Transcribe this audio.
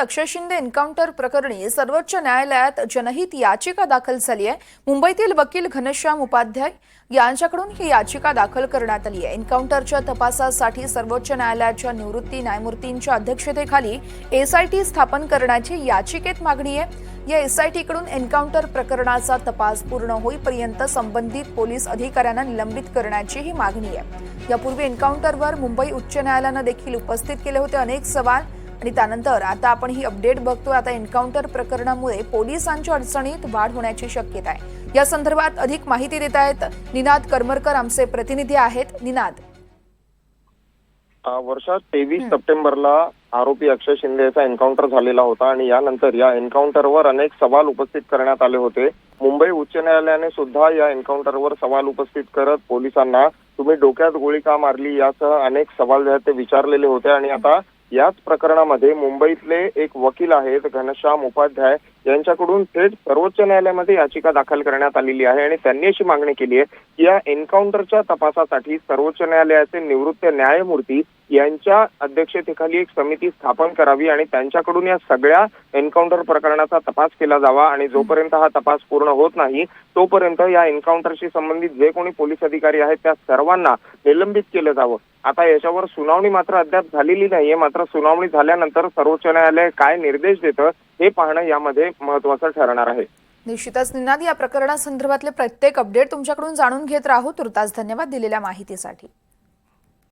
अक्षय Shinde encounter प्रकरणी सर्वोच्च न्यायालयात जनहित याचिका दाखल झाली आहे. मुंबईतील वकील घनश्याम उपाध्याय यांच्याकडून ही याचिका दाखल करण्यात आली आहे. एन्काउंटरच्या तपासासाठी सर्वोच्च न्यायालयाच्या निवृत्ती न्यायमूर्तींच्या अध्यक्षतेखाली एसआयटी स्थापन करण्याची याचिकेत मागणी आहे. या एसआयटीकडून एन्काउंटर प्रकरणाचा तपास पूर्ण होईपर्यंत संबंधित पोलीस अधिकाऱ्यांना निलंबित करण्याची ही मागणी आहे. यापूर्वी एन्काउंटरवर मुंबई उच्च न्यायालयानं देखील उपस्थित केले होते अनेक सवाल. आणि त्यानंतर आता आपण ही अपडेट बघतोय. आता एन्काउंटर प्रकरणामुळे पोलिसांच्या अडचणीत वाढ होण्याची शक्यता आहे. या संदर्भात अधिक माहिती देत आहेत निनाद करमरकर आमचे प्रतिनिधी आहेत. निनाद. वर्षात तेवीस सप्टेंबरला आरोपी अक्षय शिंदे याचा एन्काउंटर झालेला होता आणि यानंतर या एन्काउंटरवर अनेक सवाल उपस्थित करण्यात आले होते. मुंबई उच्च न्यायालयाने सुद्धा या एन्काउंटरवर सवाल उपस्थित करत पोलिसांना तुम्ही डोक्यात गोळी का मारली यासह अनेक सवाल जे आहेत ते विचारलेले होते आणि आता याच प्रकरणामध्ये मुंबईतले एक वकील आहेत घनश्याम उपाध्याय. यांच्याकडून थेट सर्वोच्च न्यायालयामध्ये याचिका दाखल करण्यात आलेली आहे आणि त्यांनी अशी मागणी केली आहे की या एन्काउंटरच्या तपासासाठी सर्वोच्च न्यायालयाचे निवृत्त न्यायमूर्ती यांच्या अध्यक्षतेखाली एक समिती स्थापन करावी आणि त्यांच्याकडून या सगळ्या एन्काउंटर प्रकरणाचा तपास केला जावा आणि जोपर्यंत हा तपास पूर्ण होत नाही तोपर्यंत या एन्काउंटरशी संबंधित जे कोणी पोलीस अधिकारी आहेत त्या सर्वांना निलंबित केलं जावं. आता याच्यावर सुनावणी मात्र अद्याप झालेली नाहीये. मात्र सुनावणी झाल्यानंतर सर्वोच्च न्यायालय काय निर्देश देतं हे पाहणं यामध्ये महत्वाचं ठरणार आहे. निश्चितच निनाद या प्रकरणासंदर्भातले प्रत्येक अपडेट तुमच्याकडून जाणून घेत राहू. तुर्तास धन्यवाद दिलेल्या माहितीसाठी.